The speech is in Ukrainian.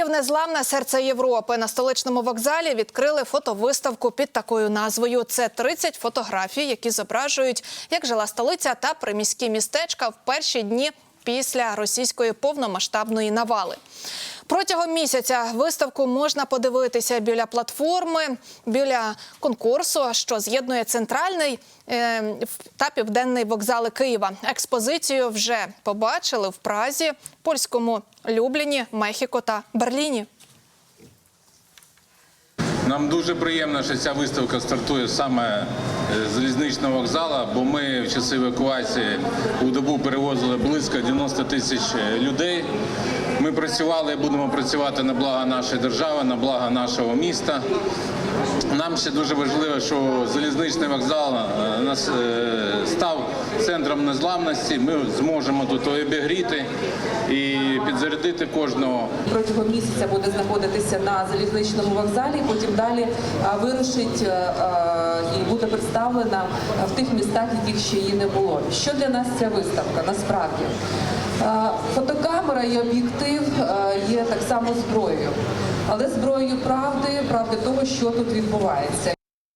Київ незламне серце Європи. На столичному вокзалі відкрили фотовиставку під такою назвою. Це 30 фотографій, які зображують, як жила столиця та приміські містечка в перші дні після російської повномасштабної навали. Протягом місяця виставку можна подивитися біля платформи, біля конкурсу, що з'єднує центральний е, та південний вокзали Києва. Експозицію вже побачили в Празі, польському Любліні, Мехіко та Берліні. Нам дуже приємно, що ця виставка стартує саме з залізничного вокзалу, бо ми в часи евакуації у добу перевозили близько 90 тисяч людей. Ми працювали і будемо працювати на благо нашої держави, на благо нашого міста. Нам ще дуже важливо, що залізничний вокзал е, нас е, став центром незламності. Ми зможемо тут обігріти і підзарядити кожного протягом місяця буде знаходитися на залізничному вокзалі. Потім далі вирушить е, і буде представлена в тих містах, яких ще її не було. Що для нас ця виставка насправді? Е, Фотокамера і об'єктив е, є так само зброєю, але зброєю правди, правди того, що тут відбувається.